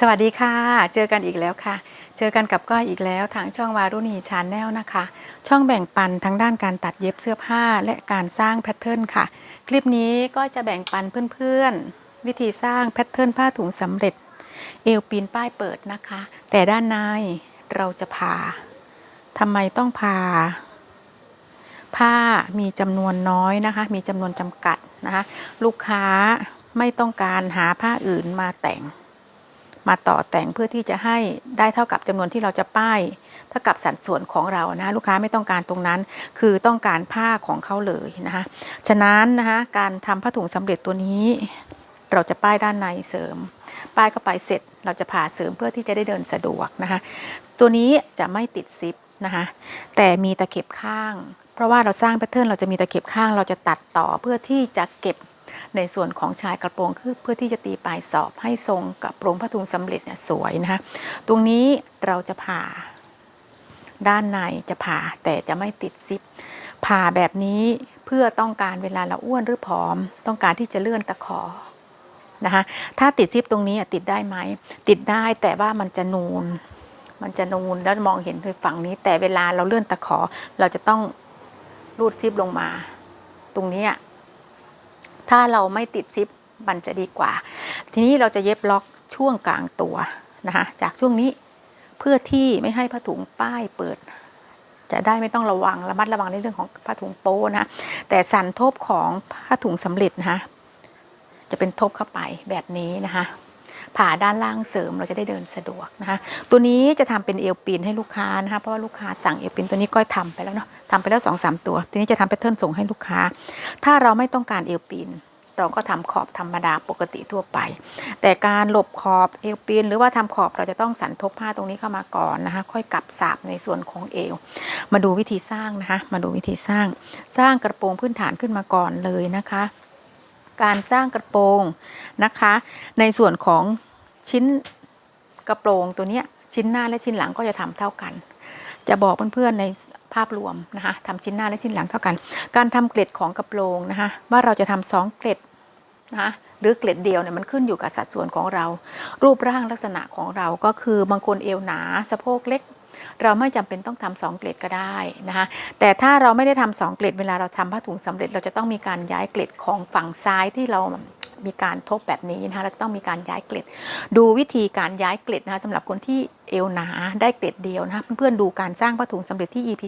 สวัสดีค่ะ เจอกันอีกแล้วค่ะ เจอกันกับก้อยอีกแล้วทางช่องวารุณีชาแนลนะคะ ช่องแบ่งปันทั้งด้านการตัดเย็บเสื้อผ้าและการสร้างแพทเทิร์นค่ะ คลิปนี้ก็จะแบ่งปันเพื่อนๆ วิธีสร้างแพทเทิร์นผ้าถุงสำเร็จ เอวปีนป้ายเปิดนะคะ แต่ด้านในเราจะผ่าทำไมต้องผ่าผ้ามีจำนวนน้อยนะคะ มีจำนวนจำกัดนะคะ ลูกค้าไม่ต้องการหาผ้าอื่นมาแต่ง มาต่อแต่งเพื่อที่จะให้ได้เท่ากับจำนวนที่เราจะป้าย เท่ากับสัดส่วนของเรานะลูกค้าไม่ต้องการตรงนั้น คือต้องการผ้าของเขาเลยนะคะฉะนั้นนะคะการทำผ้าถุงสำเร็จตัวนี้ เราจะป้ายด้านในเสริม ป้ายเข้าไปเสร็จเราจะผ่าเสริมเพื่อที่จะได้เดินสะดวกนะคะตัวนี้จะไม่ติดซิปนะคะแต่มีตะเข็บข้าง เพราะว่าเราสร้างแพทเทิร์นเราจะมีตะเข็บข้างเราจะตัดต่อเพื่อที่จะเก็บ ในส่วนของชายกระโปรงคือเพื่อที่จะตีปลายสอบให้ทรงกระโปรงผ้าถุงสำเร็จเนี่ยสวยนะคะตรงนี้เราจะผ่าด้านในจะผ่าแต่จะไม่ติดซิปผ่าแบบนี้เพื่อต้องการเวลาเราอ้วนหรือผอม ต้องการที่จะเลื่อนตะขอนะคะถ้าติดซิปตรงนี้ติดได้ไหมติดได้แต่ว่ามันจะนูน มันจะนูนแล้วมองเห็นคือฝั่งนี้ แต่เวลาเราเลื่อนตะขอ เราจะต้องรูดซิปลงมา ตรงนี้อะ ถ้าเราไม่ติดซิปมันจะดีกว่า ทีนี้เราจะเย็บล็อกช่วงกลางตัวนะคะจากช่วงนี้เพื่อที่ไม่ให้ผ้าถุงป้ายเปิด จะได้ไม่ต้องระวังระมัดระวังในเรื่องของผ้าถุงโป้นะะแต่สันทบของผ้าถุงสำเร็จนะคะจะเป็นทบเข้าไปแบบนี้นะคะ ผ่าด้านล่างเสริมเราจะได้เดินสะดวกนะคะตัวนี้จะทำเป็นเอวปีนให้ลูกค้านะคะเพราะว่าลูกค้าสั่งเอวปีนตัวนี้ก้อยทำไปแล้วเนาะทำไปแล้วสองสามตัว ทีนี้จะทำแพทเทิร์นส่งให้ลูกค้า ถ้าเราไม่ต้องการเอวปีนเราก็ทำขอบธรรมดาปกติทั่วไป แต่การหลบขอบเอวปีนหรือว่าทำขอบเราจะต้องสันทบผ้าตรงนี้เข้ามาก่อนนะคะ ค่อยกลับสาบในส่วนของเอว มาดูวิธีสร้างนะคะ มาดูวิธีสร้าง สร้างกระโปรงพื้นฐานขึ้นมาก่อนเลยนะคะ การสร้างกระโปรงนะคะ ในส่วนของ ชิ้นกระโปรงตัวเนี้ยชิ้นหน้าและชิ้นหลังก็จะทำเท่ากัน จะบอกเพื่อนๆในภาพรวมนะคะทำชิ้นหน้าและชิ้นหลังเท่ากัน การทำเกล็ดของกระโปรงนะคะว่าเราจะทำสองเกล็ดนะคะหรือเกล็ดเดียวเนี่ยมันขึ้นอยู่กับสัดส่วนของเรา รูปร่างลักษณะของเราก็คือบางคนเอวหนาสะโพกเล็ก เราไม่จำเป็นต้องทำสองเกล็ดก็ได้นะคะแต่ถ้าเราไม่ได้ทำสองเกล็ดเวลาเราทำผ้าถุงสำเร็จ เราจะต้องมีการย้ายเกล็ดของฝั่งซ้ายที่เรา มีการทบแบบนี้นะคะเราจะต้องมีการย้ายเกล็ด ดูวิธีการย้ายเกล็ดนะคะสำหรับคนที่เอวหนาได้เกล็ดเดียวนะคะเพื่อนๆดูการสร้างผ้าถุงสำเร็จที่ EP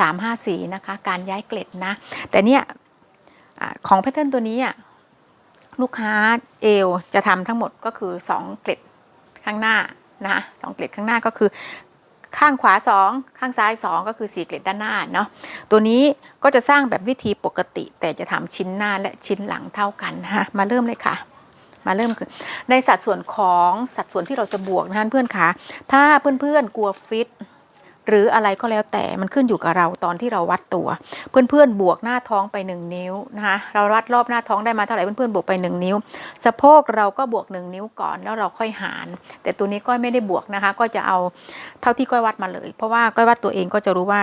354นะคะการย้ายเกล็ดนะแต่เนี่ยของแพทเทิร์นตัวนี้อะลูกค้าเอวจะทำทั้งหมดก็คือ 2 เกล็ดข้างหน้านะคะสองเกล็ดข้างหน้าก็คือ ข้างขวา 2 ข้างซ้าย 2 ก็คือสีเกล็ดด้านหน้าเนาะตัวนี้ก็จะสร้างแบบวิธีปกติ แต่จะทำชิ้นหน้าและชิ้นหลังเท่ากันฮะคะมาเริ่มเลยค่ะ มาเริ่มคือในสัดส่วนของสัดส่วนที่เราจะบวกนะเพื่อนคะถ้าเพื่อนๆกลัวฟิต หรืออะไรก็แล้วแต่มันขึ้นอยู่กับเราตอนที่เราวัดตัว เพื่อนๆบวกหน้าท้องไป 1 นิ้วนะคะเราวัดรอบหน้าท้องได้มาเท่าไหร่เพื่อนๆบวกไป 1 นิ้ว สะโพกเราก็บวก 1 นิ้วก่อนแล้วเราค่อยหาร แต่ตัวนี้ก้อยไม่ได้บวกนะคะ ก็จะเอาเท่าที่ก้อยวัดมาเลย เพราะว่าก้อยวัดตัวเองก็จะรู้ว่า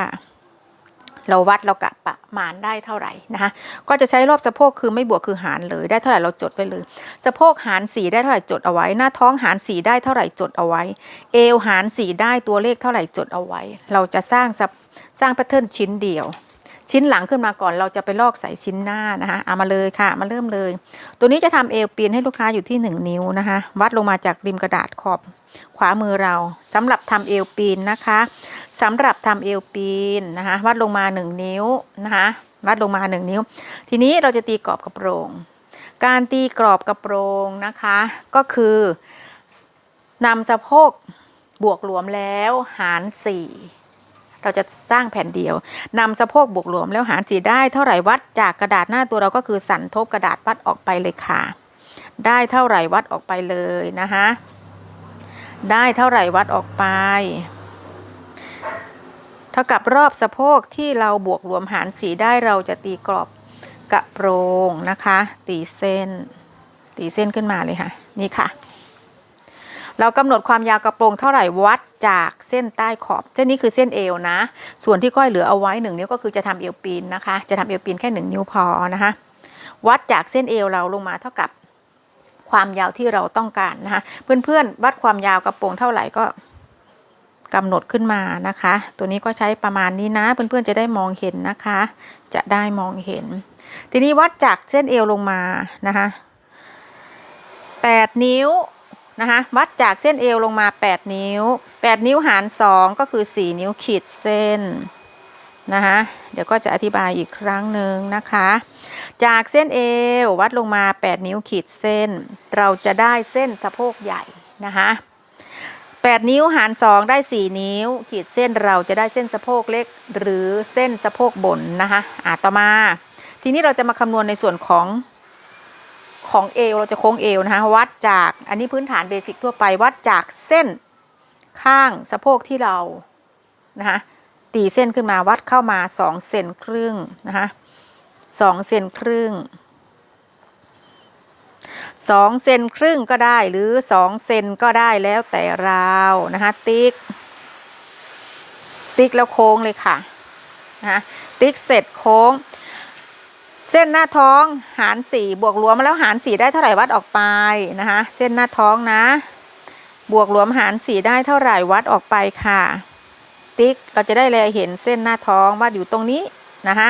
เราวัดเรากะประมาณได้เท่าไหร่นะคะก็จะใช้รอบสะโพกคือไม่บวกคือหารเลยได้เท่าไหร่เราจดไว้เลย สะโพกหารสีได้เท่าไหร่จดเอาไว้ หน้าท้องหารสีได้เท่าไหร่จดเอาไว้ เอวหารสีได้ตัวเลขเท่าไหร่จดเอาไว้ เราจะสร้างสร้างแพทเทิร์นชิ้นเดียวชิ้นหลังขึ้นมาก่อนเราจะไปลอกใส่ชิ้นหน้านะคะเอามาเลยค่ะ มาเริ่มเลย ตัวนี้จะทำเอวปีนให้ลูกค้าอยู่ที่ 1 นิ้วนะคะ วัดลงมาจากริมกระดาษขอบ ขวามือเราสำหรับทำเอวปีนนะคะสำหรับทำเอวปีนนะคะวัดลงมา 1 นิ้วนะคะวัดลงมา 1 นิ้ว ทีนี้เราจะตีกรอบกระโปรง การตีกรอบกระโปรงนะคะก็คือนำสะโพกบวกรวมแล้วหาร 4เราจะสร้างแผ่นเดียวนำสะโพกบวกรวมแล้วหารสีได้เท่าไหร่วัดจากกระดาษหน้าตัวเราก็คือสั่นทบกระดาษวัดออกไปเลยค่ะ ได้เท่าไหร่วัดออกไปเลยนะคะ ได้เท่าไหร่วัดออกไป เท่ากับรอบสะโพกที่เราบวกรวมหารสีได้เราจะตีกรอบกระโปรงนะคะ ตีเส้น ตีเส้นขึ้นมาเลยค่ะ นี่ค่ะ เรากำหนดความยาวกระโปรงเท่าไหร่วัดจากเส้นใต้ขอบ เส้นนี้คือเส้นเอวนะ ส่วนที่ก้อยเหลือเอาไว้หนึ่งนิ้วก็คือจะทำเอวปีนนะคะ จะทำเอวปีนแค่หนึ่งนิ้วพอนะคะ วัดจากเส้นเอวเราลงมาเท่ากับ ความยาวที่เราต้องการนะคะเพื่อนๆวัดความยาวกระโปรงเท่าไหร่ก็กำหนดขึ้นมานะคะ ตัวนี้ก็ใช้ประมาณนี้นะเพื่อนๆจะได้มองเห็นนะคะ จะได้มองเห็น ทีนี้วัดจากเส้นเอวลงมานะคะ8นิ้วนะคะวัดจากเส้นเอวลงมา 8 นิ้ว 8 นิ้วหาร 2 ก็คือ 4 นิ้วขีดเส้น นะคะเดี๋ยวก็จะอธิบายอีกครั้งหนึ่งนะคะ จากเส้นเอววัดลงมา 8 นิ้วขีดเส้น เราจะได้เส้นสะโพกใหญ่นะคะ8 นิ้วหาร 2 ได้ 4 นิ้ว ขีดเส้นเราจะได้เส้นสะโพกเล็ก หรือเส้นสะโพกบนนะคะอะต่อมา ทีนี้เราจะมาคำนวณในส่วนของของเอวเราจะโค้งเอวนะคะวัดจากอันนี้พื้นฐานเบสิกทั่วไปวัดจากเส้นข้างสะโพกที่เรานะคะ ตีเส้นขึ้นมาวัดเข้ามา2เซนครึ่งนะคะ2เซนครึ่ง2เซนครึ่งก็ได้หรือ2เซนก็ได้แล้วแต่เรานะคะติ๊ก ติ๊กแล้วโค้งเลยค่ะนะะติ๊กเสร็จโค้ง เส้นหน้าท้องหาร4บวกรวมมาแล้วหาร4ได้เท่าไหร่วัดออกไปนะคะเส้นหน้าท้องนะ บวกรวมหาร4ได้เท่าไหร่วัดออกไปค่ะ ติ๊ก เราจะได้เลยเห็นเส้นหน้าท้องว่าอยู่ตรงนี้นะคะ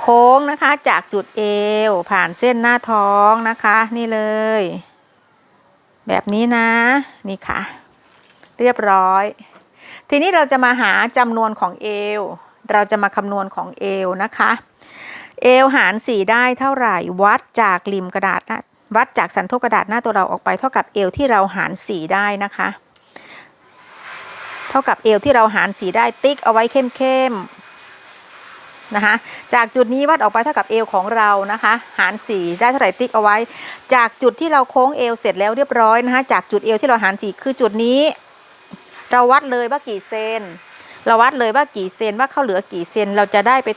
โค้งนะคะจากจุดเอวผ่านเส้นหน้าท้องนะคะ นี่เลย แบบนี้นะ นี่ค่ะ เรียบร้อย ทีนี้เราจะมาหาจำนวนของเอวเราจะมาคำนวณของเอวนะคะเอวหาร4ได้เท่าไหร่วัดจากริมกระดาษนะวัดจากสันทบกระดาษหน้าตัวเราออกไปเท่ากับเอวที่เราหาร4ได้นะคะ เท่ากับเอวที่เราหาร4ได้ติ๊กเอาไว้เข้มๆนะคะ จากจุดนี้วัดออกไปเท่ากับเอวของเรานะคะ หาร4ได้เท่าไหร่ติ๊กเอาไว้ จากจุดที่เราโค้งเอวเสร็จแล้วเรียบร้อยนะคะ จากจุดเอวที่เราหาร4คือจุดนี้ เราวัดเลยว่ากี่เซน เราวัดเลยว่ากี่เซนว่าเข้าเหลือกี่เซนเราจะได้ไป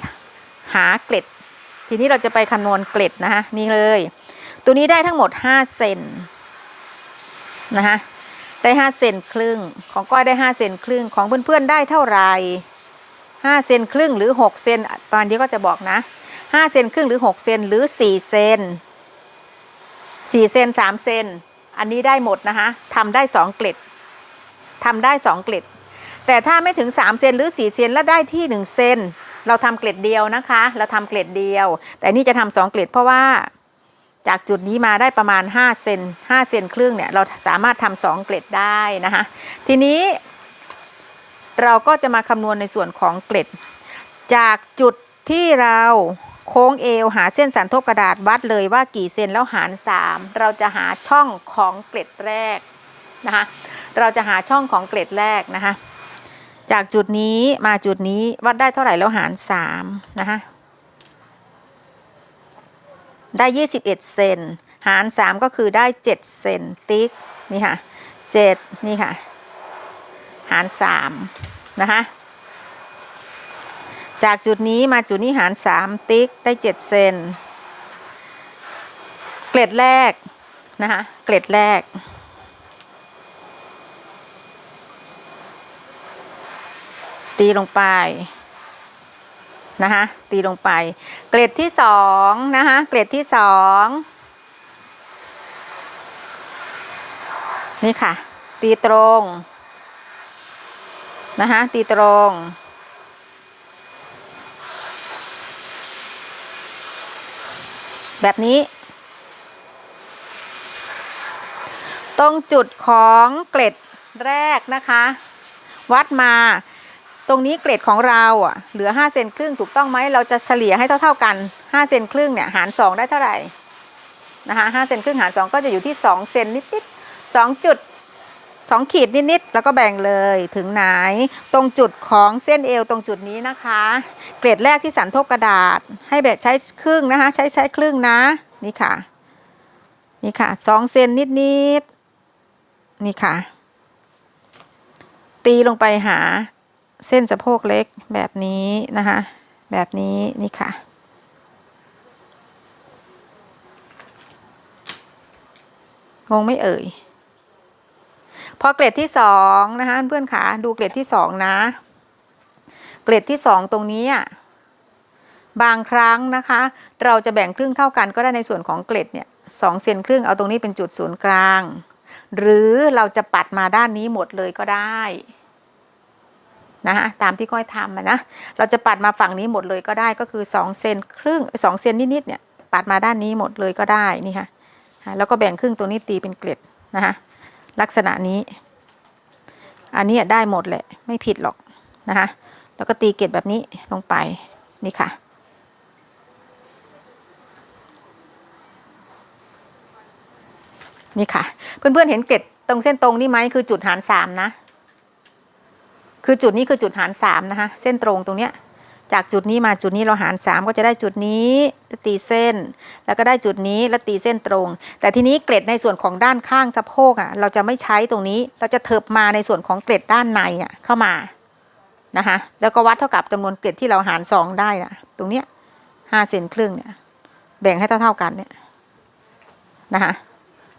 หาเกล็ด ทีนี้เราจะไปคำนวณเกล็ดนะคะนี่เลย ตัวนี้ได้ทั้งหมด5เซนนะคะ ได้5เซนครึ่ง ของก้อยได้5เซนครึ่ง ของเพื่อนๆได้เท่าไหร่5เซนครึ่งหรือ6เซนตอนนี้ก็จะบอกนะ5เซนครึ่งหรือ6เซนหรือ4เซน4เซน3เซนอันนี้ได้หมดนะคะทำได้2เกล็ดทำได้2เกล็ด แต่ถ้าไม่ถึง3เซนหรือ4เซนแล้วได้ที่1เซนเราทำเกล็ดเดียวนะคะ เราทำเกล็ดเดียว แต่นี่จะทำสองเกล็ดเพราะว่า จากจุดนี้มาได้ประมาณ 5 เซน5เซนครึ่งเนี่ยเราสามารถทำสองเกล็ดได้นะคะ ทีนี้ เราก็จะมาคำนวณในส่วนของเกล็ด จากจุดที่เราโค้งเอวหาเส้นสันทบกระดาษวัดเลยว่ากี่เซนแล้วหาร 3 เราจะหาช่องของเกล็ดแรกนะคะเราจะหาช่องของเกล็ดแรกนะคะจากจุดนี้มาจุดนี้วัดได้เท่าไหร่แล้วหาร3นะคะ ได้ 21 เซน หาร 3 ก็คือได้ 7 เซนติ๊ก นี่ค่ะ 7 นี่ค่ะ หาร 3 นะคะ จากจุดนี้มาจุดนี้หาร 3 ติ๊ก ได้ 7 เซน เกล็ดแรก นะคะ เกล็ดแรก ตีลงไป นะคะตีลงไป เกล็ดที่สองนะคะเกล็ดที่สองนี่ค่ะ ตีตรงนะคะตีตรงแบบนี้ ตรงจุดของเกล็ดแรกนะคะ วัดมา ตรงนี้เกรดของเราอะเหลือ5เซนครึ่งถูกต้องไหมเราจะเฉลี่ยให้เท่า ๆกัน5เซนครึ่งเนี่ยหาร 2 ได้เท่าไหร่นะคะ5เซนครึ่งหาร 2 ก็จะอยู่ที่2เซนนิดๆ2จุด2ขีดนิดๆแล้วก็แบ่งเลยถึงไหน ตรงจุดของเส้นเอวตรงจุดนี้นะคะ เกรดแรกที่สันทบกระดาษ ให้แบบใช้ครึ่งนะคะใช้ใช้ครึ่งนะนี่ค่ะนี่ค่ะ2เซนนิดๆนี่ค่ะ ตีลงไปหา เส้นสะโพกเล็กแบบนี้นะคะ แบบนี้นี่ค่ะ งงไม่เอ่ย พอเกรดที่สองนะคะเพื่อนขาดูเกรดที่สองนะ เกรดที่สองตรงนี้อะบางครั้งนะคะ เราจะแบ่งครึ่งเท่ากันก็ได้ในส่วนของเกรดเนี่ยสองเซนครึ่งเอาตรงนี้เป็นจุดศูนย์กลาง หรือเราจะปัดมาด้านนี้หมดเลยก็ได้ นะคะตามที่ก้อยทำนะ เราจะปัดมาฝั่งนี้หมดเลยก็ได้ก็คือ2เซนครึ่ง2เซนนิดๆเนี่ยปัดมาด้านนี้หมดเลยก็ได้นี่ค่ะแล้วก็แบ่งครึ่งตรงนี้ตีเป็นเกล็ดนะคะลักษณะนี้ อันนี้ได้หมดแหละไม่ผิดหรอกนะคะแล้วก็ตีเกล็ดแบบนี้ลงไปนี่ค่ะนี่ค่ะ เพื่อนๆเห็นเกล็ดตรงเส้นตรงนี่ไหมคือจุดหารสามนะ คือจุดนี้คือจุดหารสามนะคะเส้นตรงตรงเนี้ยจากจุดนี้มาจุดนี้เราหารสามก็จะได้จุดนี้ตีเส้น แล้วก็ได้จุดนี้แล้วตีเส้นตรง แต่ทีนี้เกล็ดในส่วนของด้านข้างสะโพกอะเราจะไม่ใช้ตรงนี้เราจะเถิบมาในส่วนของเกล็ดด้านในอะเข้ามานะคะแล้วก็วัดเท่ากับจำนวนเกล็ดที่เราหารสองได้นะตรงเนี้ยห้าเซนครึ่งเนี่ยแบ่งให้เท่าๆกันเนี่ยนะคะ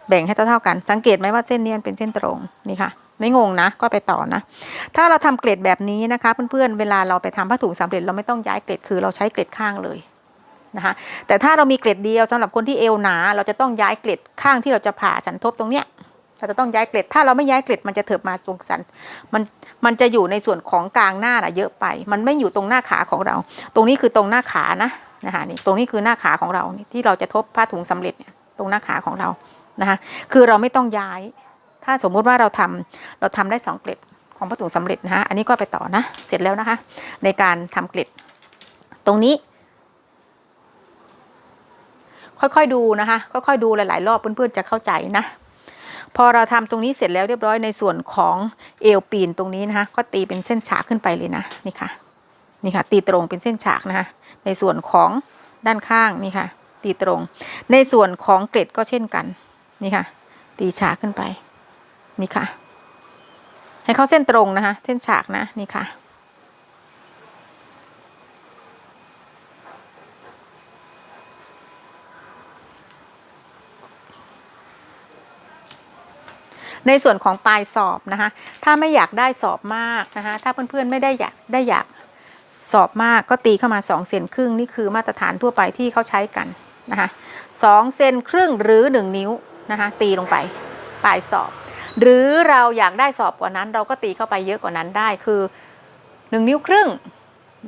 แบ่งให้เท่าๆกัน สังเกตไหมว่าเส้นเนี้เป็นเส้นตรงนี่ค่ะ ไม่งงนะ ก็ไปต่อนะ ถ้าเราทำเกล็ดแบบนี้นะคะเพื่อนๆเวลาเราไปทำผ้าถุงสำเร็จเราไม่ต้องย้ายเกล็ดคือเราใช้เกล็ดข้างเลยนะคะแต่ถ้าเรามีเกล็ดเดียวสำหรับคนที่เอวหนา เราจะต้องย้ายเกล็ดข้างที่เราจะผ่าสันทบตรงเนี้ยเราจะต้องย้ายเกล็ด ถ้าเราไม่ย้ายเกล็ดมันจะเถิบมาตรงสัน มัน มันจะอยู่ในส่วนของกลางหน้าน่ะเยอะไป มันไม่อยู่ตรงหน้าขาของเรา ตรงนี้คือตรงหน้าขานะนะคะนี่ ตรงนี้คือหน้าขาของเราที่เราจะทบผ้าถุงสำเร็จเนี่ย ตรงหน้าขาของเรา นะคะ คือเราไม่ต้องย้าย ถ้าสมมุติว่าเราทำเราทำได้สองเกล็ดของผ้าถุงสำเร็จนะคะอันนี้ก็ไปต่อนะ เสร็จแล้วนะคะ ในการทำเกล็ด ตรงนี้ ค่อยๆดูนะคะ ค่อยๆดูหลายๆ รอบเพื่อนๆจะเข้าใจนะ พอเราทำตรงนี้เสร็จแล้วเรียบร้อยในส่วนของเอวปีนตรงนี้นะคะ ก็ตีเป็นเส้นฉากขึ้นไปเลยนะนี่ค่ะ นี่ค่ะ ตีตรงเป็นเส้นฉากนะคะ ในส่วนของด้านข้างนี่ค่ะ ตีตรง ในส่วนของเกล็ดก็เช่นกัน นี่ค่ะ ตีฉากขึ้นไป นี่ค่ะ ให้เข้าเส้นตรงนะคะ เส้นฉากนะนี่ค่ะ ในส่วนของปลายสอบนะคะ ถ้าไม่อยากได้สอบมากนะคะ ถ้าเพื่อนๆไม่ได้อยากได้อยากสอบมากก็ตีเข้ามา2เซนครึ่งนี่คือมาตรฐานทั่วไปที่เขาใช้กันนะคะสองเซนครึ่งหรือ 1 นิ้วนะคะตีลงไปปลายสอบ หรือเราอยากได้สอบกว่านั้น เราก็ตีเข้าไปเยอะกว่านั้นได้คือ 1 นิ้วครึ่ง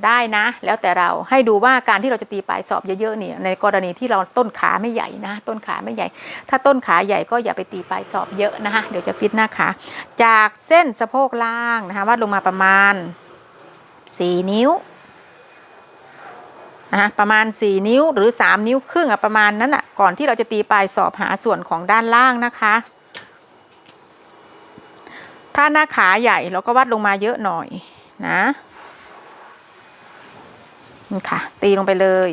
ได้นะ แล้วแต่เราให้ดูว่าการที่เราจะตีปลายสอบเยอะๆเนี่ยในกรณีที่เราต้นขาไม่ใหญ่นะ ต้นขาไม่ใหญ่ ถ้าต้นขาใหญ่ก็อย่าไปตีปลายสอบเยอะนะคะเดี๋ยวจะฟิตหน้าขาจากเส้นสะโพกล่างนะคะวัดลงมาประมาณ 4 นิ้วนะะประมาณ 4 นิ้วหรือ 3 นิ้วครึ่งอะประมาณนั้นอะก่อนที่เราจะตีปลายสอบหาส่วนของด้านล่างนะคะ ถ้าหน้าขาใหญ่เราก็วัดลงมาเยอะหน่อยนะนี่ค่ะ ตีลงไปเลย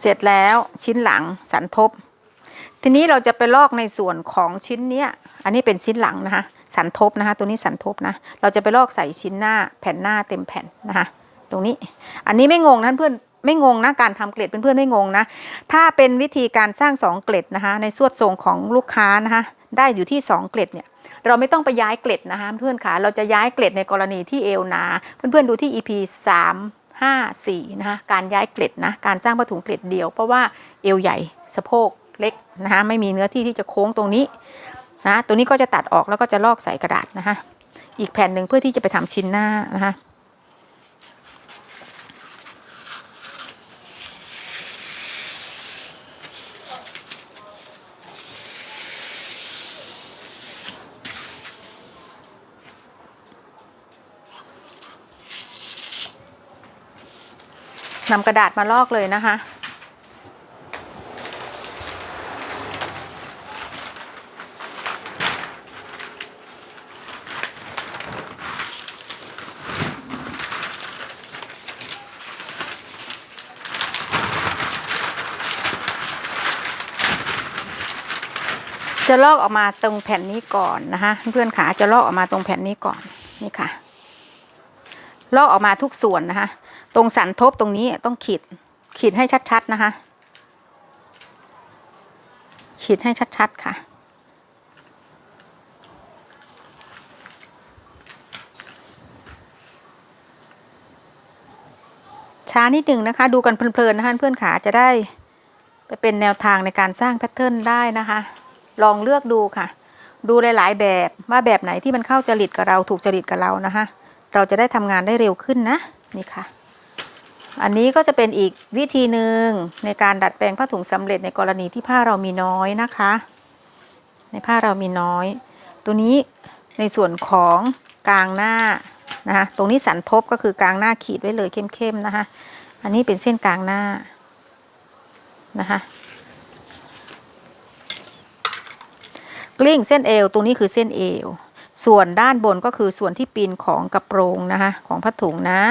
เสร็จแล้วชิ้นหลังสันทบ ทีนี้เราจะไปลอกในส่วนของชิ้นเนี้ย อันนี้เป็นชิ้นหลังนะคะ สันทบนะคะ ตัวนี้สันทบนะ เราจะไปลอกใส่ชิ้นหน้าแผ่นหน้าเต็มแผ่นนะคะ ตรงนี้ อันนี้ไม่งงนะเพื่อนไม่งงนะการทำเกล็ดเพื่อนๆไม่งงนะ ถ้าเป็นวิธีการสร้างสองเกล็ดนะคะ ในสวดทรงของลูกค้านะคะได้อยู่ที่สองเกล็ดเนี่ยเราไม่ต้องไปย้ายเกล็ดนะคะเพื่อนค่ะเราจะย้ายเกล็ดในกรณีที่เอวหนา เพื่อนๆดูที่ EP 3 5 4นะคะการย้ายเกล็ดนะการสร้างผ้าถุงเกล็ดเดียว เพราะว่าเอวใหญ่สะโพกเล็กนะคะไม่มีเนื้อที่ที่จะโค้งตรงนี้นะตัวนี้ก็จะตัดออกแล้วก็จะลอกใส่กระดาษนะคะอีกแผ่นหนึ่งเพื่อที่จะไปทำชิ้นหน้านะคะ นำกระดาษมาลอกเลยนะคะ จะลอกออกมาตรงแผ่นนี้ก่อนนะคะเพื่อนขาจะลอกออกมาตรงแผ่นนี้ก่อนนี่ค่ะ ลอกออกมาทุกส่วนนะคะ ตรงสันทบตรงนี้ต้องขีดขีดให้ชัดๆนะคะ ขีดให้ชัดๆค่ะ ช้านิดหนึ่งนะคะ ดูกันเพลินๆนะคะเพื่อนขาจะได้ไปเป็นแนวทางในการสร้างแพทเทิร์นได้นะคะ ลองเลือกดูค่ะ ดูหลายๆแบบว่าแบบไหนที่มันเข้าจริตกับเราถูกจริตกับเรานะคะ เราจะได้ทำงานได้เร็วขึ้นนะนี่ค่ะ อันนี้ก็จะเป็นอีกวิธีหนึ่งในการดัดแปลงผ้าถุงสำเร็จในกรณีที่ผ้าเรามีน้อยนะคะ ในผ้าเรามีน้อย ตัวนี้ในส่วนของกลางหน้านะคะตรงนี้สันทบก็คือกลางหน้าขีดไว้เลยเข้มๆนะคะ อันนี้เป็นเส้นกลางหน้านะคะกลิ้งเส้นเอวตรงนี้คือเส้นเอว ส่วนด้านบนก็คือส่วนที่ปีนของกระโปรงนะคะของผ้าถุงนะ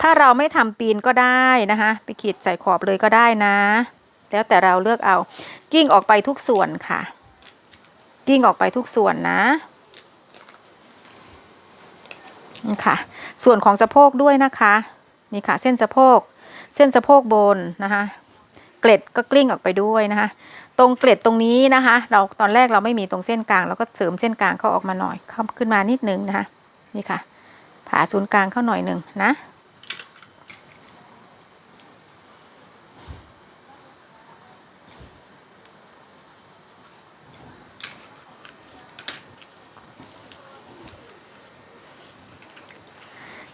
ถ้าเราไม่ทำปีนก็ได้นะคะไปขีดใส่ขอบเลยก็ได้นะ แล้วแต่เราเลือกเอากิ้งออกไปทุกส่วนค่ะ กิ้งออกไปทุกส่วนนะนี่ค่ะ ส่วนของสะโพกด้วยนะคะนี่ค่ะเส้นสะโพก เส้นสะโพกบนนะคะ เกล็ดก็กลิ้งออกไปด้วยนะคะ ตรงเกล็ดตรงนี้นะคะ เราตอนแรกเราไม่มีตรงเส้นกลางเราก็เสริมเส้นกลางเข้าออกมาหน่อยเข้าขึ้นมานิดนึงนะคะนี่ค่ะ ผ่าศูนย์กลางเข้าหน่อยหนึ่งนะ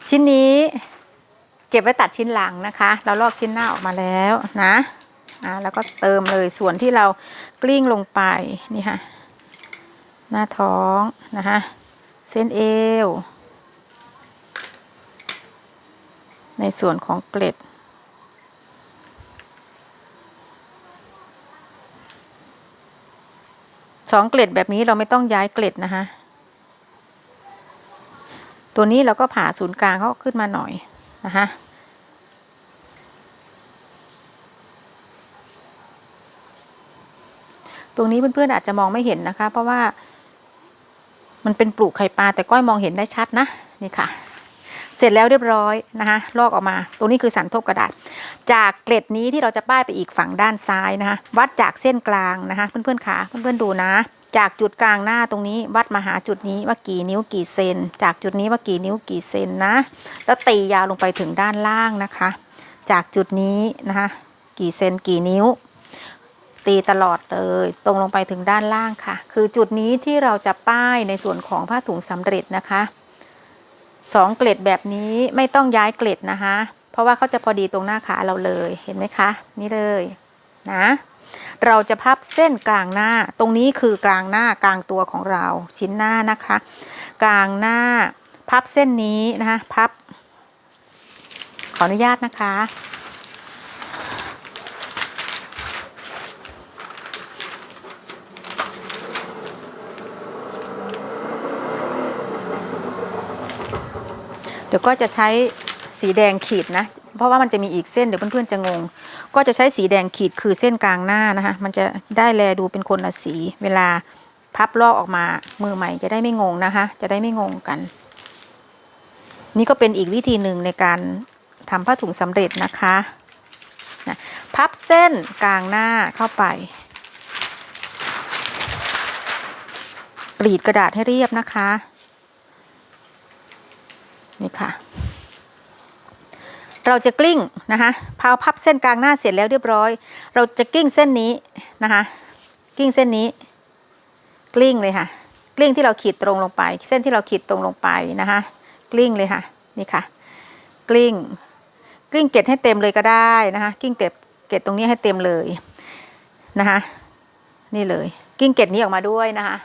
ชิ้นนี้เก็บไว้ตัดชิ้นหลังนะคะ เราลอกชิ้นหน้าออกมาแล้วนะ อ่าแล้วก็เติมเลยส่วนที่เรากลิ้งลงไปนี่ค่ะหน้าท้องนะคะเส้นเอว ในส่วนของเกล็ด สองเกล็ดแบบนี้เราไม่ต้องย้ายเกล็ดนะคะตัวนี้เราก็ผ่าศูนย์กลางเขาขึ้นมาหน่อยนะคะ ตรงนี้เพื่อนๆอาจจะมองไม่เห็นนะคะ เพราะว่า มันเป็นปลูกไข่ปลาแต่ก้อยมองเห็นได้ชัดนะนี่ค่ะ เสร็จแล้วเรียบร้อยนะคะลอกออกมา ตรงนี้คือสันทบกระดาษ จากเกล็ดนี้ที่เราจะป้ายไปอีกฝั่งด้านซ้ายนะคะวัดจากเส้นกลางนะคะ เพื่อนๆขาเพื่อนๆดูนะจากจุดกลางหน้าตรงนี้วัดมาหาจุดนี้ว่ากี่นิ้วกี่เซน จากจุดนี้ว่ากี่นิ้วกี่เซนนะ แล้วตียาวลงไปถึงด้านล่างนะคะ จากจุดนี้นะคะกี่เซนกี่นิ้ว ตีตลอดเลย ตรงลงไปถึงด้านล่างค่ะ คือจุดนี้ที่เราจะป้ายในส่วนของผ้าถุงสำเร็จนะคะสองเกล็ดแบบนี้ไม่ต้องย้ายเกล็ดนะคะ เพราะว่าเขาจะพอดีตรงหน้าขาเราเลยเห็นไหมคะ นี่เลยนะเราจะพับเส้นกลางหน้า ตรงนี้คือกลางหน้ากลางตัวของเราชิ้นหน้านะคะ กลางหน้าพับเส้นนี้นะคะพับ ขออนุญาตนะคะ ดี๋ยวก็จะใช้สีแดงขีดนะ เพราะว่ามันจะมีอีกเส้นเดี๋ยวเพื่อนๆจะงง ก็จะใช้สีแดงขีดคือเส้นกลางหน้านะคะมันจะได้แลดูเป็นคนละสี เวลาพับลอกออกมามือใหม่จะได้ไม่งงนะคะ จะได้ไม่งงกัน นี่ก็เป็นอีกวิธีหนึ่งในการทำผ้าถุงสำเร็จนะคะนะพับเส้นกลางหน้าเข้าไปกรีดกระดาษให้เรียบนะคะ นี่ค่ะ เราจะกลิ้งนะคะพอพับเส้นกลางหน้าเสร็จแล้วเรียบร้อย เราจะกลิ้งเส้นนี้นะคะ กลิ้งเส้นนี้ กลิ้งเลยค่ะ กลิ้งที่เราขีดตรงลงไป เส้นที่เราขีดตรงลงไปนะคะ กลิ้งเลยค่ะ นี่ค่ะ กลิ้ง กลิ้งเกล็ดให้เต็มเลยก็ได้นะคะ กลิ้งเกล็ดเกล็ดตรงนี้ให้เต็มเลยนะคะ นี่เลยกลิ้งเกล็ดนี้ออกมาด้วยนะคะ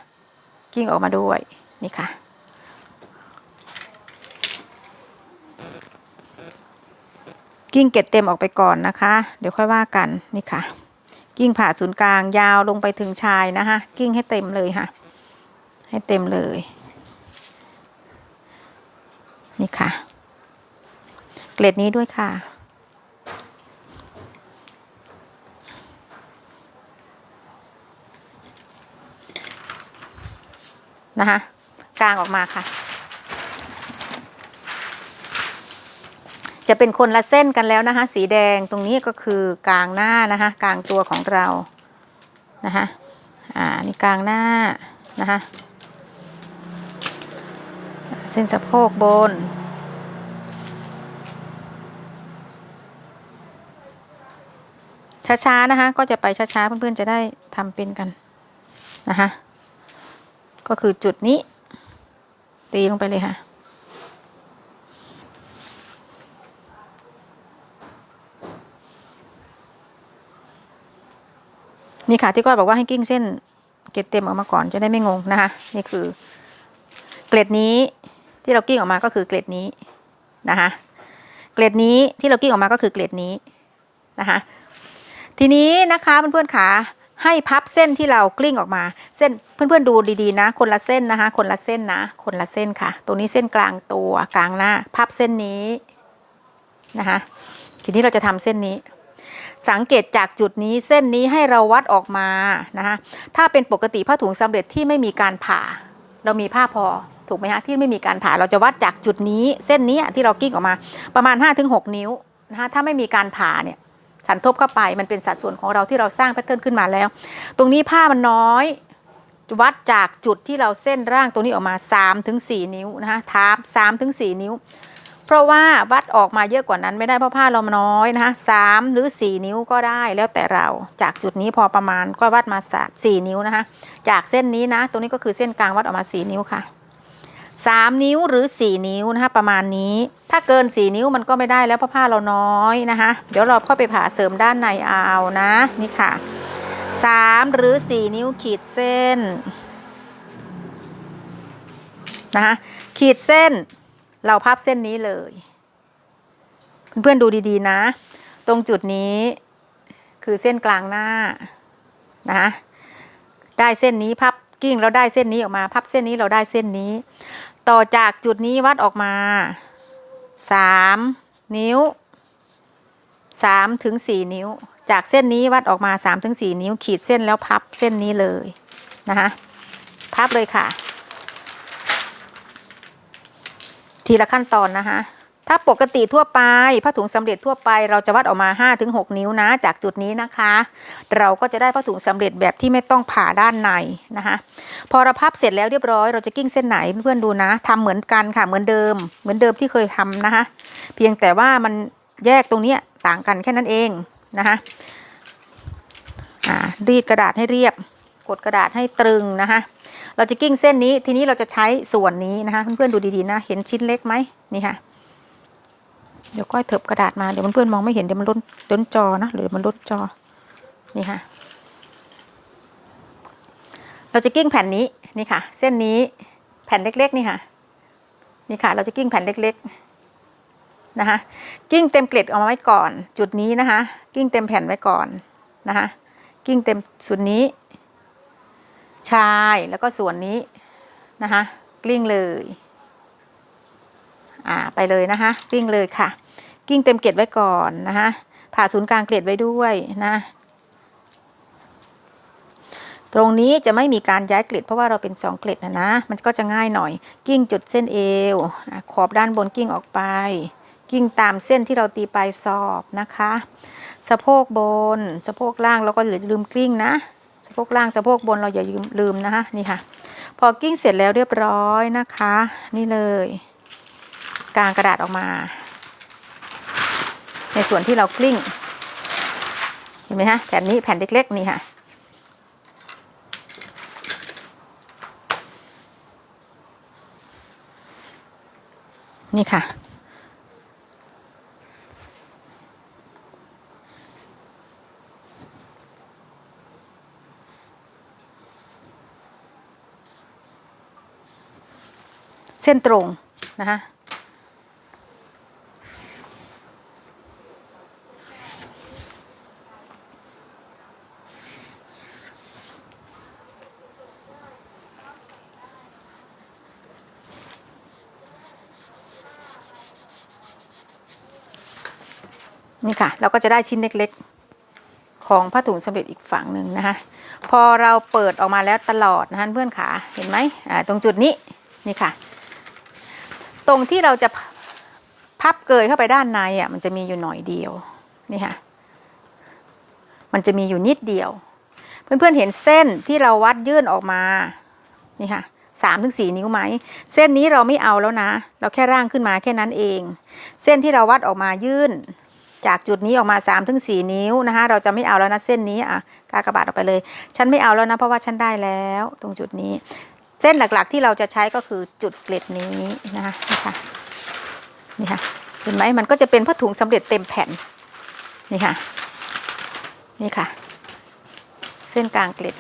กลิ้งออกมาด้วย นี่ค่ะ กิ้งเก็ดเต็มออกไปก่อนนะคะ เดี๋ยวค่อยว่ากันนี่ค่ะ กิ้งผ่าศูนย์กลางยาวลงไปถึงชายนะคะ กิ้งให้เต็มเลยค่ะ ให้เต็มเลย นี่ค่ะ เกล็ดนี้ด้วยค่ะนะคะกลางออกมาค่ะ จะเป็นคนละเส้นกันแล้วนะคะ สีแดงตรงนี้ก็คือกลางหน้านะคะกลางตัวของเรานะคะอ่านี่กลางหน้านะคะเส้นสะโพกบน ช้าๆนะคะก็จะไปช้าๆเพื่อนๆจะได้ทำเป็นกันนะคะก็คือจุดนี้ตีลงไปเลยค่ะ นี่ค่ะที่ก้อยบอกว่าให้กิ้งเส้นเกล็ดเต็มออกมาก่อนจะได้ไม่งงนะคะ นี่คือ เกล็ดนี้ที่เรากิ้งออกมาก็คือเกล็ดนี้นะคะเกล็ดนี้ที่เรากิ้งออกมาก็คือเกล็ดนี้นะคะทีนี้นะคะเพื่อนๆขาให้พับเส้นที่เรากลิ้งออกมา เส้นเพื่อนๆดูดีๆนะ คนละเส้นนะคะ คนละเส้นนะ คนละเส้นค่ะตัวนี้เส้นกลางตัวกลางหน้า พับเส้นนี้นะคะทีนี้เราจะทำเส้นนี้ สังเกตจากจุดนี้เส้นนี้ให้เราวัดออกมานะคะถ้าเป็นปกติผ้าถุงสำเร็จที่ไม่มีการผ่า เรามีผ้าพอถูกไหมฮะที่ไม่มีการผ่าเราจะวัดจากจุดนี้เส้นนี้ที่เรากิ้งออกมาประมาณ 5-6 นิ้วนะคะถ้าไม่มีการผ่าเนี่ยสันทบเข้าไปมันเป็นสัดส่วนของเราที่เราสร้างแพทเทิร์นขึ้นมาแล้ว ตรงนี้ผ้ามันน้อย วัดจากจุดที่เราเส้นร่างตรงนี้ออกมา 3-4 นิ้วนะคะทับ3-4 นิ้ว เพราะว่าวัดออกมาเยอะกว่านั้นไม่ได้เพราะผ้าเราน้อยนะคะสามหรือ4นิ้วก็ได้แล้วแต่เราจากจุดนี้พอประมาณก็วัดมาสามสี่นิ้วนะคะจากเส้นนี้นะ ตรงนี้ก็คือเส้นกลางวัดออกมา4นิ้วค่ะ3นิ้วหรือ4นิ้วนะคะประมาณนี้ ถ้าเกิน4นิ้วมันก็ไม่ได้แล้วเพราะผ้าเราน้อยนะคะเดี๋ยวเราค่อยไปผ่าเสริมด้านในเอานะนี่ค่ะ3หรือ4นิ้วขีดเส้นนะคะขีดเส้น เราพับเส้นนี้เลย เพื่อนๆดูดีๆนะ ตรงจุดนี้คือเส้นกลางหน้านะคะได้เส้นนี้พับกิ้งแล้วได้เส้นนี้ออกมา พับเส้นนี้เราได้เส้นนี้ ต่อจากจุดนี้วัดออกมา3นิ้ว3ถึง4นิ้ว จากเส้นนี้วัดออกมา3ถึง4นิ้ว ขีดเส้นแล้วพับเส้นนี้เลยนะคะพับเลยค่ะ ทีละขั้นตอนนะคะ ถ้าปกติทั่วไปผ้าถุงสำเร็จทั่วไป เราจะวัดออกมา 5-6 นิ้วนะ จากจุดนี้นะคะ เราก็จะได้ผ้าถุงสำเร็จแบบที่ไม่ต้องผ่าด้านในนะคะ พอเราพับเสร็จแล้วเรียบร้อย เราจะกิ้งเส้นไหนเพื่อนๆดูนะทำเหมือนกันค่ะเหมือนเดิม เหมือนเดิมที่เคยทำนะคะ เพียงแต่ว่ามันแยกตรงนี้ต่างกันแค่นั้นเองนะคะอ่ารีดกระดาษให้เรียบ กดกระดาษให้ตรึงนะคะ เราจะกิ้งเส้นนี้ ทีนี้เราจะใช้ส่วนนี้นะคะ เพื่อนๆดูดีๆนะ เห็นชิ้นเล็กไหมนี่ค่ะ เดี๋ยวก้อยเถิบกระดาษมา เดี๋ยวเพื่อนๆมองไม่เห็น เดี๋ยวมันล้นล้นจอนะหรือมันลดจอ นี่ค่ะ เราจะกิ้งแผ่นนี้ นี่ค่ะ เส้นนี้ แผ่นเล็ก ๆ นี่ค่ะ นี่ค่ะ เราจะกิ้งแผ่นเล็ก ๆนะคะกิ้งเต็มเกล็ดเอามาไว้ก่อน จุดนี้นะคะ กิ้งเต็มแผ่นไว้ก่อนนะคะกิ้งเต็มส่วนนี้ ชายแล้วก็ส่วนนี้นะคะกลิ้งเลยอ่าไปเลยนะคะกลิ้งเลยค่ะ กิ้งเต็มเกล็ดไว้ก่อนนะคะผ่าศูนย์กลางเกล็ดไว้ด้วยนะตรงนี้จะไม่มีการย้ายเกล็ดเพราะว่าเราเป็นสองเกล็ดนะนะ มันก็จะง่ายหน่อย กิ้งจุดเส้นเอว ขอบด้านบนกิ้งออกไป กิ้งตามเส้นที่เราตีปลายศอกนะคะ สะโพกบน สะโพกล่างเราก็อย่าลืมกลิ้งนะะโพกล่างสะโพกบนเราอย่าลืมลืมนะคะนี่ค่ะ พอกิ้งเสร็จแล้วเรียบร้อยนะคะ นี่เลยกางกระดาษออกมา ในส่วนที่เรากลิ้ง เห็นไหมฮะแผ่นนี้แผ่นเล็กๆนี่ค่ะนี่ค่ะ เส้นตรงนะคะนี่ค่ะ เราก็จะได้ชิ้นเล็กๆ ของผ้าถุงสำเร็จอีกฝั่งหนึ่งนะคะ พอเราเปิดออกมาแล้วตลอดนะคะเพื่อนขาเห็นไหมอ่าตรงจุดนี้นี่ค่ะ ตรงที่เราจะพับเกยเข้าไปด้านในอะมันจะมีอยู่หน่อยเดียวนี่ค่ะมันจะมีอยู่นิดเดียว เพื่อนๆเห็นเส้นที่เราวัดยื่นออกมานี่ค่ะสามถึงสี่นิ้วไหม เส้นนี้เราไม่เอาแล้วนะ เราแค่ร่างขึ้นมาแค่นั้นเอง เส้นที่เราวัดออกมายื่น จากจุดนี้ออกมา3-4ถึงสนิ้วนะคะเราจะไม่เอาแล้วนะเส้นนี้อะกากระบาดออกไปเลย ฉันไม่เอาแล้วนะเพราะว่าฉันได้แล้ว ตรงจุดนี้ เส้นหลักๆที่เราจะใช้ก็คือจุดเกล็ดนี้นะคะนี่ค่ะนี่ค่ะเห็นไหมมันก็จะเป็นผ้าถุงสำเร็จเต็มแผ่นนี่ค่ะนี่ค่ะ เส้นกลางเกล็ด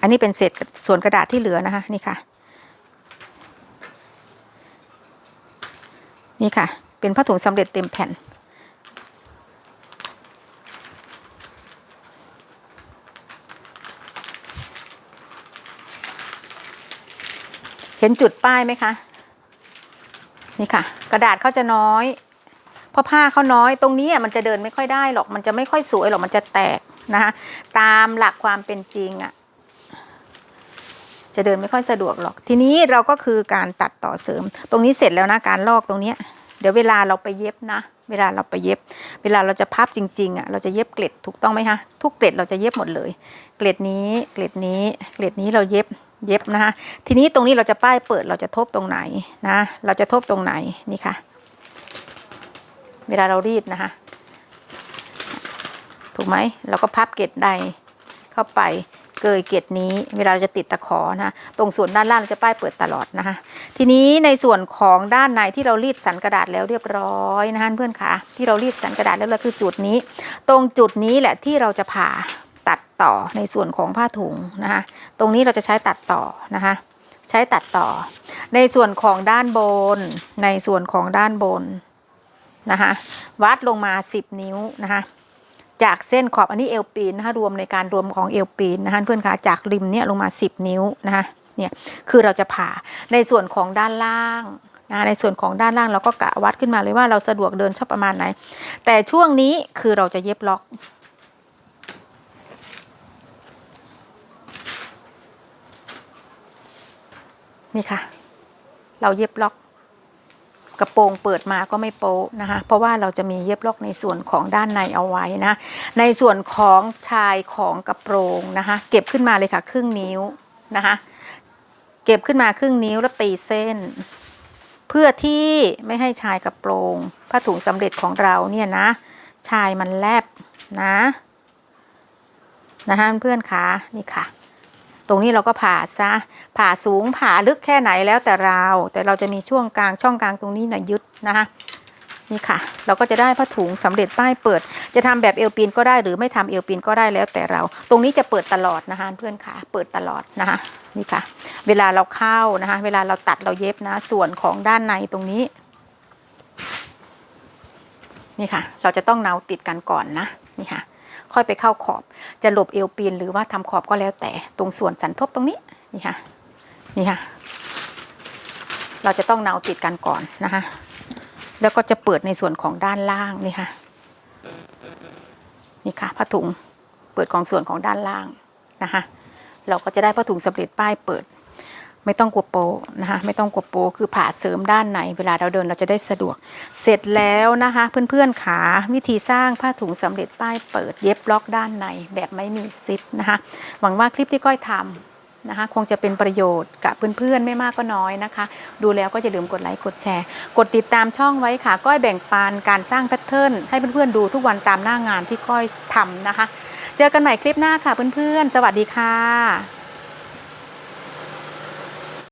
อันนี้เป็นเศษส่วนกระดาษที่เหลือนะคะนี่ค่ะ นี่ค่ะ เป็นผ้าถุงสำเร็จเต็มแผ่น เห็นจุดป้ายไหมคะ นี่ค่ะ กระดาษเขาจะน้อย เพราะผ้าเขาน้อยตรงนี้อะมันจะเดินไม่ค่อยได้หรอกมันจะไม่ค่อยสวยหรอกมันจะแตกนะคะตามหลักความเป็นจริงอะจะเดินไม่ค่อยสะดวกหรอก ทีนี้เราก็คือการตัดต่อเสริม ตรงนี้เสร็จแล้วนะการลอกตรงเนี้ย เดี๋ยวเวลาเราไปเย็บนะ เวลาเราไปเย็บ เวลาเราจะพับจริงๆอะเราจะเย็บเกล็ดถูกต้องไหมคะทุกเกล็ดเราจะเย็บหมดเลย เกล็ดนี้เกล็ดนี้ เกล็ดนี้เราเย็บ เย็บนะคะทีนี้ตรงนี้เราจะป้ายเปิดเราจะทบตรงไหนนะเราจะทบตรงไหนนี่ค่ะ เวลาเรารีดนะคะถูกไหมเราก็พับเกล็ดใดเข้าไปเกยเกล็ดนี้ เวลาเราจะติดตะขอนะตรงส่วนด้านล่างเราจะป้ายเปิดตลอดนะคะทีนี้ในส่วนของด้านในที่เรารีดสันกระดาษแล้วเรียบร้อยนะคะเพื่อนคะที่เรารีดสันกระดาษแล้วเราคือจุดนี้ ตรงจุดนี้แหละที่เราจะผ่า ต่อในส่วนของผ้าถุงนะคะตรงนี้เราจะใช้ตัดต่อนะคะใช้ตัดต่อ ในส่วนของด้านบน ในส่วนของด้านบนนะคะวัดลงมา 10 นิ้วนะคะจากเส้นขอบอันนี้เอวปีนนะคะรวมในการรวมของเอวปีนนะคะเพื่อนคะจากริมเนี่ยลงมา 10 นิ้วนะคะเนี่ยคือเราจะผ่าในส่วนของด้านล่างนะในส่วนของด้านล่างเราก็กะวัดขึ้นมาเลยว่าเราสะดวกเดินชอบประมาณไหน แต่ช่วงนี้คือเราจะเย็บล็อก นี่ค่ะ เราเย็บล็อกกระโปรงเปิดมาก็ไม่โป๊ะนะคะ เพราะว่าเราจะมีเย็บล็อกในส่วนของด้านในเอาไว้นะ ในส่วนของชายของกระโปรงนะคะ เก็บขึ้นมาเลยค่ะ ครึ่งนิ้วนะคะ เก็บขึ้นมาครึ่งนิ้วแล้วตีเส้น เพื่อที่ไม่ให้ชายกระโปรงผ้าถุงสำเร็จของเราเนี่ยนะ ชายมันแลบนะนะคะเพื่อนคะนี่ค่ะ ตรงนี้เราก็ผ่าซะผ่าสูงผ่าลึกแค่ไหนแล้วแต่เรา แต่เราจะมีช่วงกลางช่องกลางตรงนี้นะยึดนะคะนี่ค่ะ เราก็จะได้ผ้าถุงสำเร็จป้ายเปิด จะทำแบบเอลปีนก็ได้หรือไม่ทำเอลปีนก็ได้แล้วแต่เรา ตรงนี้จะเปิดตลอดนะคะเพื่อนค่ะเปิดตลอดนะคะนี่ค่ะ เวลาเราเข้านะคะเวลาเราตัดเราเย็บนะส่วนของด้านในตรงนี้ นี่ค่ะ เราจะต้องเนาติดกันก่อนนะนี่ค่ะ ค่อยไปเข้าขอบ จะหลบเอวปีนหรือว่าทำขอบก็แล้วแต่ตรงส่วนสันทบตรงนี้นี่ค่ะนี่ค่ะ เราจะต้องเนาติดกันก่อนนะคะแล้วก็จะเปิดในส่วนของด้านล่างนี่ค่ะนี่ค่ะผ้าถุงเปิดของส่วนของด้านล่างนะคะเราก็จะได้ผ้าถุงสำเร็จป้ายเปิด ไม่ต้องกลัวโปะนะคะไม่ต้องกลัวโปะคือผ่าเสริมด้านในเวลาเราเดินเราจะได้สะดวก เสร็จแล้วนะคะ เพื่อนๆขาวิธีสร้างผ้าถุงสำเร็จป้ายเปิดเย็บล็อกด้านในแบบไม่มีซิปนะคะหวังว่าคลิปที่ก้อยทำนะคะคงจะเป็นประโยชน์กับเพื่อนๆ ไม่มากก็น้อยนะคะ ดูแล้วก็อย่าลืมกดไลค์กดแชร์ กดติดตามช่องไว้ค่ะ ก้อยแบ่งปันการสร้างแพทเทิร์นให้เพื่อนๆ ดูทุกวันตามหน้างานที่ก้อยทำนะคะ เจอกันใหม่คลิปหน้าค่ะเพื่อนๆ สวัสดีค่ะ